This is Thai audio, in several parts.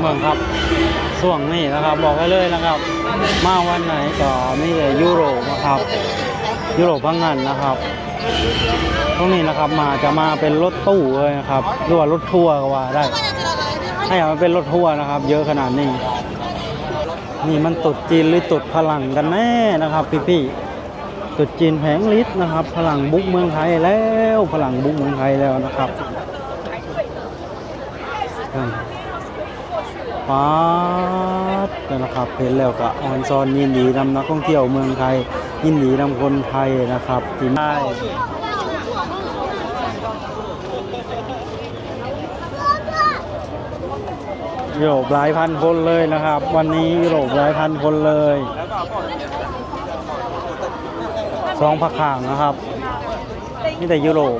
เมืองครับช่วงนี้นะครับ บอกไว้เลยนะครับ มาวันไหนก็มีแต่ยุโรปนะครับ ยุโรปพังงานนะครับตรงนี้นะครับมาจะมาเป็นรถตู้เลยนะครับหรือว่ารถทัวร์ก็ว่าได้ถ้าอยากมาเป็นรถทัวร์นะครับ เยอะขนาดนี้ นี่มันตุดจีนหรือตุดพลังกันแน่นะครับพี่ๆตุดจีนแผงลิตนะครับ พลังบุกเมืองไทยแล้ว พลังบุกเมืองไทยแล้วนะครับอืม ป๊าดนะครับเห็นแล้วก็ออนซอนยินดีนำนักท่องเที่ยวเมืองไทย ยินดีนำคนไทยนะครับที่ได้ยุโรปหลายพันคนเลยนะครับ วันนี้ยุโรปหลายพันคนเลยสองพักข่างนะครับนี่แต่ยุโรป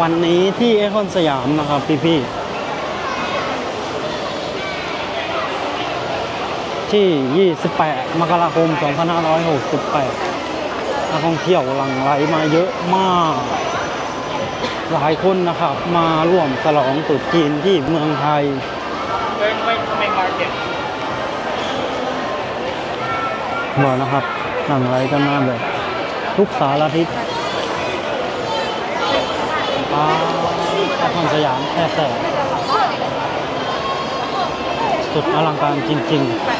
วันนี้ที่เอคอนสยามนะครับพี่พี่ๆที่ 28 มกราคม 2568นักท่องเที่ยวหลั่งไหลมาเยอะมาก หลายคนนะครับ มาร่วมฉลองตรุษจีนที่เมืองไทยบอกนะครับหลั่งไหลกันมาแบบทุกสารทิศ ป้านครสยามแค่แต่สุดอลังการจริง ๆ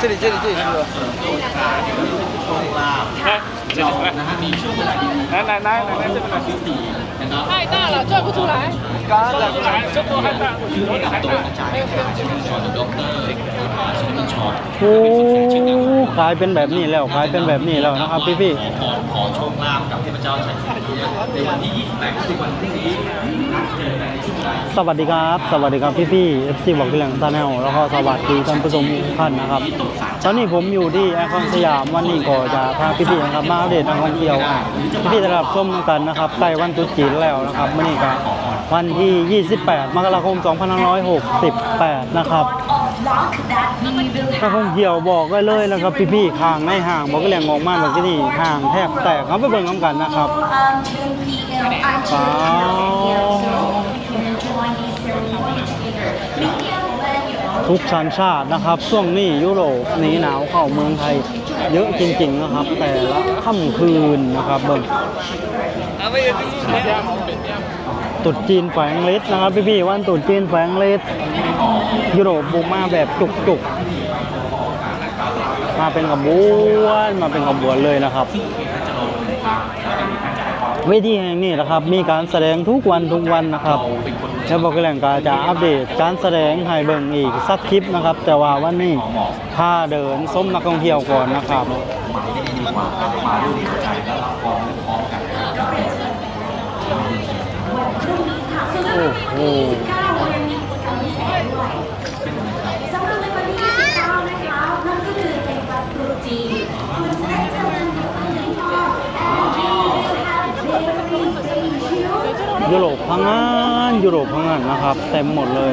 这里这里这里来，这里。来？来来来来来，这边来。太大了，转不出来。God that was โอ้ขายเป็นแบบนี้แล้วขายเป็นแบบนี้แล้วนะครับพี่พี่ขอขอโชคลาภกับเทพเจ้าชัยศรีในวันที่ 28คือวันพรุ่งนี้สวัสดีครับ สวัสดีครับพี่พี่เอฟซีบอกที่หลังซาแนลแล้วก็สวัสดีท่านผู้ชมทุกท่านนะครับตอนนี้ผมอยู่ที่แอร์คอนสยามวันนี้ก็จะพาพี่พี่นะครับมาเดตทางท่องเที่ยวพี่พี่สำหรับชมกันนะครับใกล้วันจุดจีนแล้วนะครับวันนี้ก็ วันที่ 28 มกราคม 2568 นะครับถ้าท่องเที่ยวบอกได้เลยนะครับ พี่ๆห่างในห่างบอกก็แหล่งออกมาแบบที่นี่ห่างแทบแตกเอาไปเบิ่งน้ำกันนะครับทุกสัญชาตินะครับ ช่วงนี้ยุโรปหนีหนาวเข้าเมืองไทย เยอะจริง ๆ นะครับ แต่ละค่ำคืนนะครับเบิ่ง ตุดจีนแฝงฤทธิ์นะครับพี่ๆวันตุดจีนแฝงฤทธิ์ยุโรปบุกมาแบบจุกๆ มาเป็นขบวนมาเป็นขบวนเลยนะครับเวทีแห่งนี้นะครับมีการแสดงทุกวันทุกวันนะครับแล้วบอกแหล่งการจะอัปเดตการแสดงให้เบิ่งอีกสักคลิปนะครับ แต่ว่าวันนี้พาเดินส้มนักท่องเที่ยวก่อนนะครับ โอ้โหสำหรับในวันที่29นะคะนั่นก็คือเป็นวันตรุษจีนคุณจะได้เจอกันกับคุณลิงทอง and you will have very very ยุโรปพังงานยุโรปพังงานนะครับ เต็มหมดเลย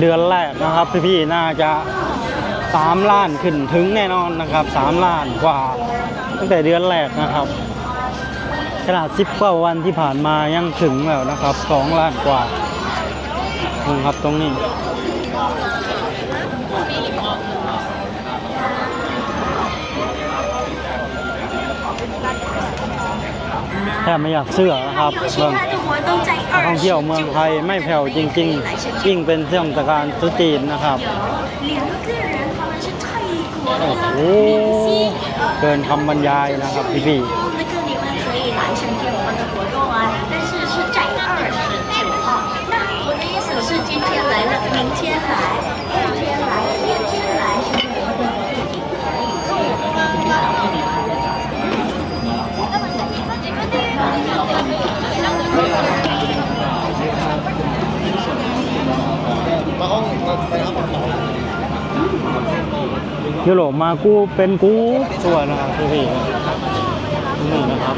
เดือนแรกนะครับ พี่ๆน่าจะสามล้านขึ้นถึงแน่นอนนะครับสามล้านกว่า ตั้งแต่เดือนแรกนะครับขนาดสิบกว่าวันที่ผ่านมายังถึงแล้วนะครับสองล้านกว่าครับตรงนี้แทบไม่อยากเชื่อนะครับเบิ่ง นักท่องเที่ยวเมืองไทยไม่แผ่วจริงๆ ยิ่งเป็นเทศกาลตรุษจีนนะครับ 有两个人，他们是泰国 โอ้ 的 โหเกินคำบรรยายนะครับพี่พี่ 那个你们可以来承接我们的活动啊，但是是在二十九号。那我的意思是今天来了，明天来， ยุโรปมากูเป็นกูส่วนนะครับพี่พี่นี่นะครับ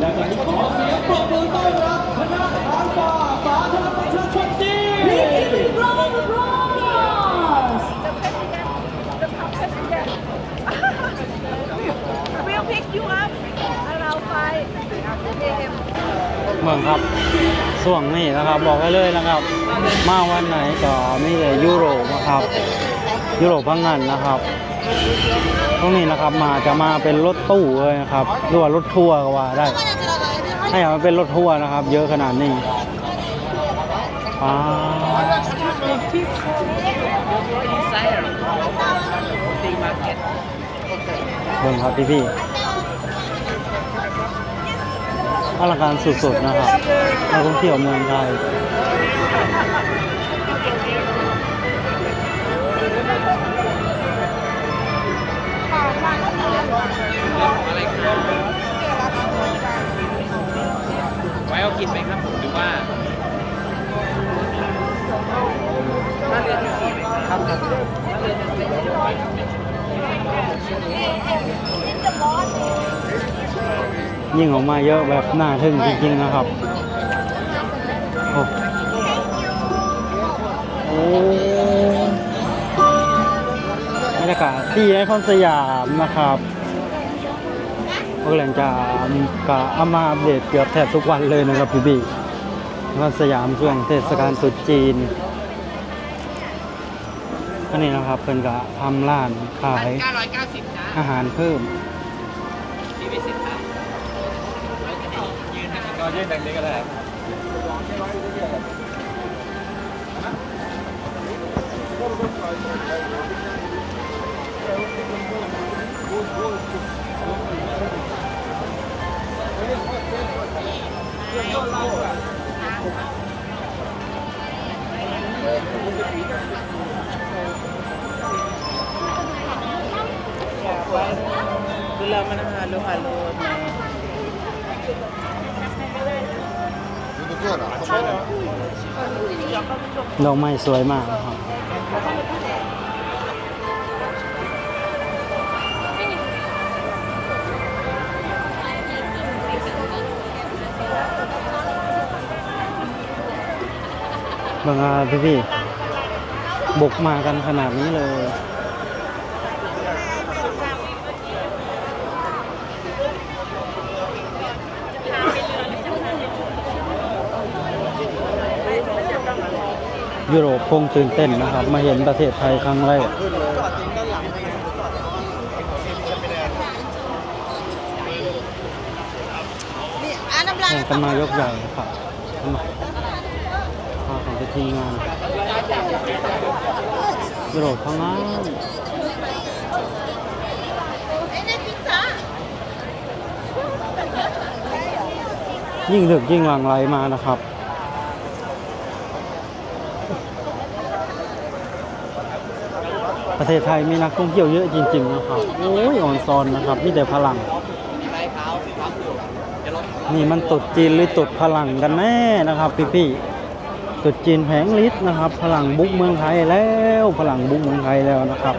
แล้วก็ เมืองครับส่วงนี้นะครับบอกไว้เลยนะครับ มาวันไหนก็มีแต่ยุโรปนะครับ ยุโรปพังงานนะครับ ตรงนี้นะครับมาจะมาเป็นรถตู้เลยนะครับหรือว่ารถทัวร์ก็ว่าได้ ให้มันเป็นรถทัวร์นะครับ เยอะขนาดนี้อ่าเบิ่งครับพี่พี่ อลังการสุดๆนะครับนักท่องเที่ยวเมืองไทยไว้เอากินไหมครับหรือว่าถ้าเรือที่สี่ไหมครับถ้าเรือที่สี่จะไป ยิ่งออกมาเยอะแบบน่าทึ่งจริงๆนะครับโอ้โอ้บรรยากาศที่ไอคอนสยามนะครับพวกแหล่งจะกะเอามาอัปเดตเกือบแทบทุกวันเลยนะครับพี่บีไอคอนสยามช่วงเทศกาลตรุษจีนอันนี้นะครับเป็นกะทำร้านขาย990นะอาหารเพิ่ม ยื่นแบงค์นี้ก็ได้ ดอกไม้สวยมากครับบางอาพี่พี่บุกมากันขนาดนี้เลย ยุโรปคงตื่นเต้นนะครับ มาเห็นประเทศไทยครั้งแรกแข่งกันมายกใหญ่ครับมาพาของไปทีมงานยุโรปพังงานยิ่งดึกยิ่งหลั่งไหลมานะครับ ประเทศไทยมีนักท่องเที่ยวเยอะจริงๆนะครับโอ้ยอ่อนซอนนะครับมีแต่พลัง นี่มันตุดจีนหรือตุดพลังกันแน่นะครับพี่ๆตุดจีนแผงฤทธิ์นะครับ พลังบุกเมืองไทยแล้วพลังบุกเมืองไทยแล้วนะครับ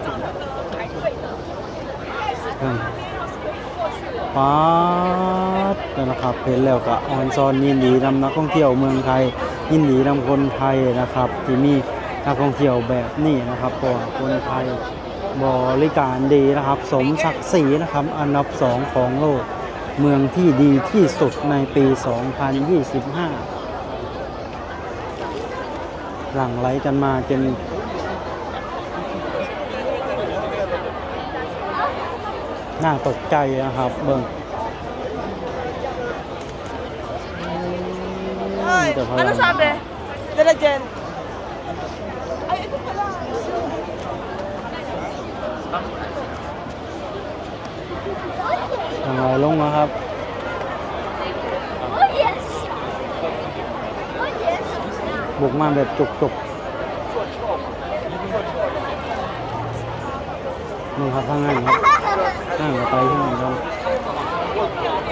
ป๊าดนะครับเห็นแล้วก็ออนซอนยินดีนำนักท่องเที่ยวเมืองไทย ยินดีนำคนไทยนะครับ ที่มี นักท่องเที่ยวแบบนี้นะครับเพราะว่าคนไทยบริการดีนะครับ สมศักดิ์ศรีนะครับ อันดับสองของโลก เมืองที่ดีที่สุดในปี 2025 หลั่งไหลกันมาจนน่าตกใจนะครับเบิ่งแต่พลัง Ano sabi? The legend. หลั่ง ไหลลงนะครับบุกมาแบบจุกๆนี่ครับข้างหน้าครับข้างไปที่ไหนครับ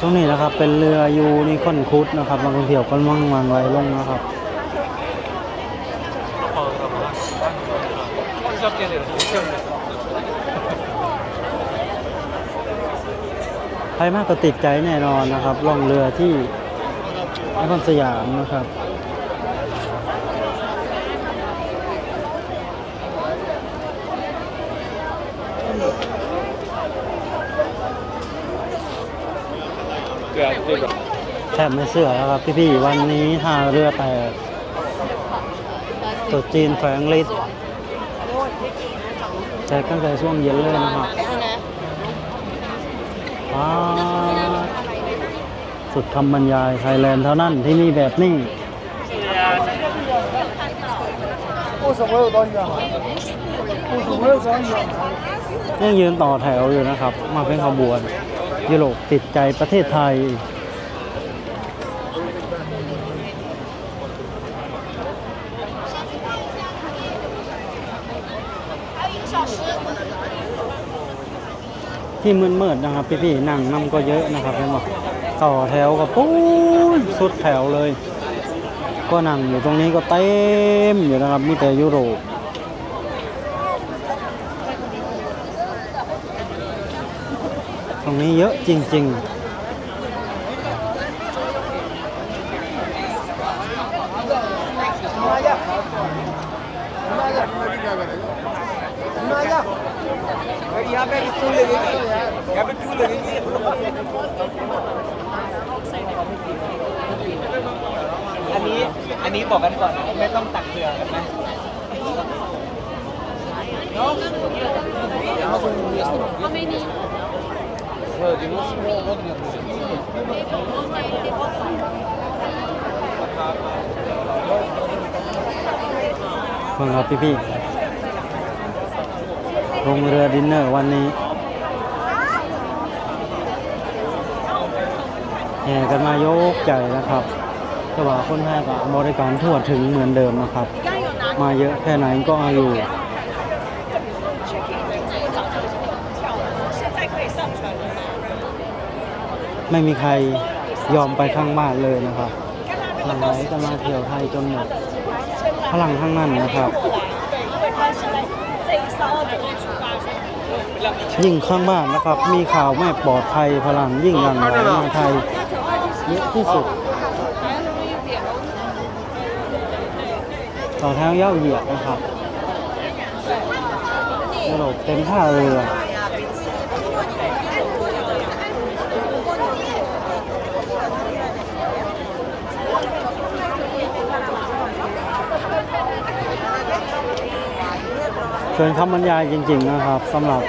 ตรงนี้นะครับเป็นเรือยูนิคอนคุดนะครับบางท่องเที่ยวก็มั่งวางไว้ลงนะครับใครมากก็ติดใจแน่นอนนะครับล่องเรือที่นครสยามนะครับ เกลียดเกลียด แทบไม่เสือแล้วครับพี่ๆวันนี้หาเรือแต่ตุดจีนแฝงลิศแจกตั้งแต่ช่วงเย็นเลยนะครับสุดคำบรรยายไทยแลนด์เท่านั้นที่นี่แบบนี้ยังยืนต่อแถวอยู่นะครับ มาเป็นขบวน ยุโรปติดใจประเทศไทย ที่มืดๆนะครับ พี่ๆนั่งนํก็เยอะนะครับเห็นบอกต่อแถวก็ปุ้ยสุดแถวเลย ก็นั่งอยู่ตรงนี้ก็เต็มอยู่นะครับมีแต่ยุโรป ตรงนี้เยอะจริง ๆอันนี้อันนี้บอกกันก่อนนะไม่ต้องตักเกลือกันนะเขาไม่นี่ ครับพี่ๆลงเรือดินเนอร์วันนี้แห่กันมายกใหญ่นะครับ แต่ว่าคนไทยก็บริการทั่วถึงเหมือนเดิมนะครับ มาเยอะแค่ไหนก็เอาอยู่ ไม่มีใครยอมไปข้างบ้านเลยนะครับหลั่งไหลกันมาเที่ยวไทยจนหมดพลังข้างนั้นนะครับยิ่งข้างบ้านนะครับ มีข่าวไม่ปลอดภัยพลังยิ่งหลั่งไหลมาไทยเยอะที่สุด ต่อแถวเย้าเหยียดนะครับยุโรปเต็มท่าเรือ เกินคำบรรยายจริง ๆ นะครับสำหรับ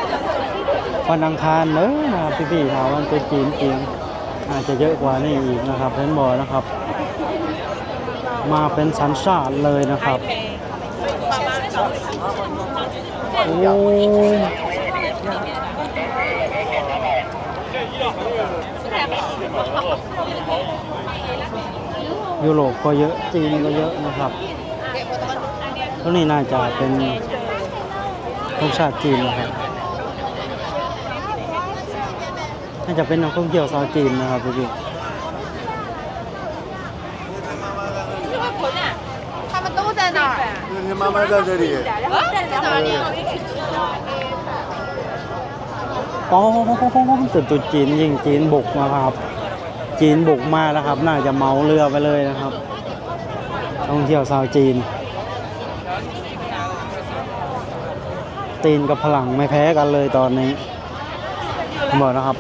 วันอังคารเนอะนะครับพี่ๆถามวันตรุษจีนจริงอาจจะเยอะกว่านี้อีกนะครับเห็นบอนะครับ มาเป็นสัญชาติเลยนะครับโอ้ยุโรปก็เยอะจีนก็เยอะนะครับตรงนี้น่าจะเป็น ธงชาติจีนนะครับน่าจะเป็นนักท่องเที่ยวชาวจีนนะครับพี่ๆ 他们都在那儿。那天妈妈在这里。在哪里？ ป้องจุดจุดจีนยิงจีนบุกนะครับ จีนบุกมาแล้วครับ น่าจะเมาเรือไปเลยนะครับท่องเที่ยวชาวจีน จีนกับพลังไม่แพ้กันเลยตอนนี้ผมบอกนะครับ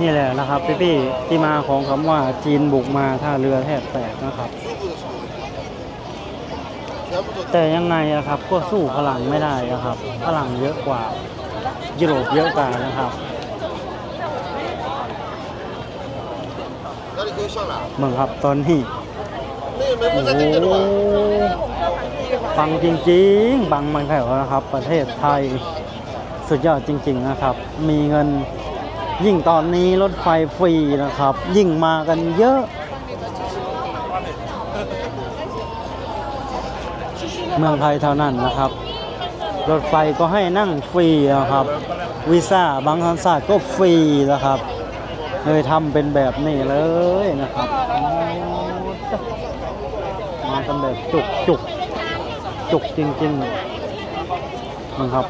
นี่แหละนะครับพี่ๆที่มาของคำว่าจีนบุกมาท่าเรือแทบแตกนะครับ แต่ยังไงอะครับก็สู้ฝรั่งไม่ได้อะครับฝรั่งเยอะกว่ายุโรปเยอะกว่านะครับ เมืองครับตอนนี้โอ้โหปังจริงๆปังมันแถวนะครับ ประเทศไทยสุดยอดจริง ๆนะครับ มีเงินยิ่งตอนนี้รถไฟฟรีนะครับ ยิ่งมากันเยอะ เมืองไทยเท่านั้นนะครับ รถไฟก็ให้นั่งฟรีนะครับวีซ่าบางทันศาสตร์ก็ฟรีนะครับเลยทำเป็นแบบนี้เลยนะครับอ๋อมา กันแบบจุกจุกจุกจริงๆนะครับ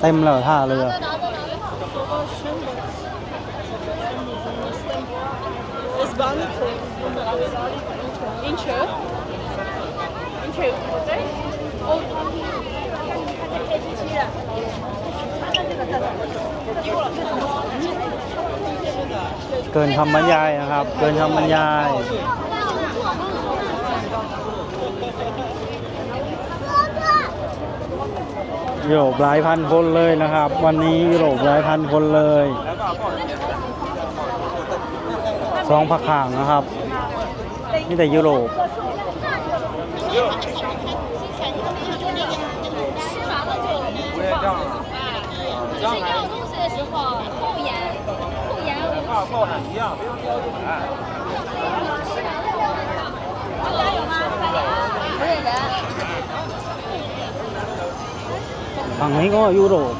เต็มแล้วท่าเรือเกินคำบรรยายนะครับ เกินคำบรรยาย ยุโรปหลายพันคนเลยนะครับ วันนี้ยุโรปหลายพันคนเลยสองพักข่างนะครับนี่แต่ยุโรป就是 ฝั่งนี้ก็ยุโรป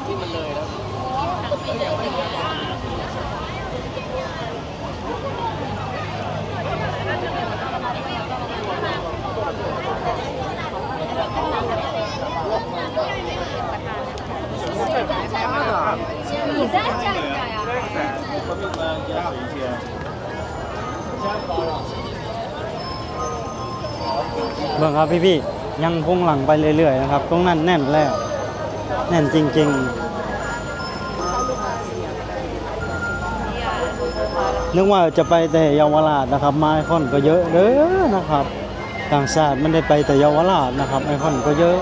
เบิ่งครับพี่ๆยังพุ่งหลังไปเรื่อยๆนะครับ ตรงนั้นแน่นแล้ว แน่นจริง ๆ นึกว่าจะไปแต่เยาวราชนะครับมาไอคอนก็เยอะเด้อนะครับ ต่างชาติไม่ได้ไปแต่เยาวราชนะครับไอคอนก็เยอะ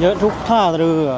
เยอะทุกท่าเรือ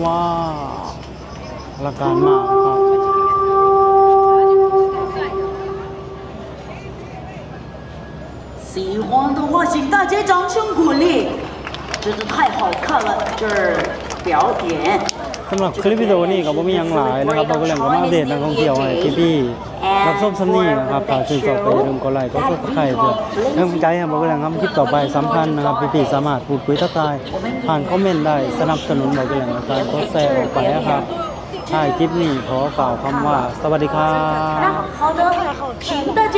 哇那干嘛？喜欢的话请大家掌声鼓励。真的太好看了这儿表演。 สำหรับคลิปวิดีโอนี้ก็บ่มีหยังหลายนะครับเราก็เรื่อกัมาอัปเดตนักท่องเที่ยวให้พี่ๆรับชมสนี่นะครับถ้าสื่นชอบก็อย่ามกดไลค์กดซับสไครต์ด้วยกำลังใจให้เราก็เรื่อทำคลิปต่อไปสำคัญนะครับพี่ๆสามารถพูดคุยทักทายผ่านคอมเมนต์ได้สนับสนุนเราก็เรื่องการกดแชร์ออกไปนะครับใช่คลิปนี้ขอฝากคำว่า สวัสดีครับ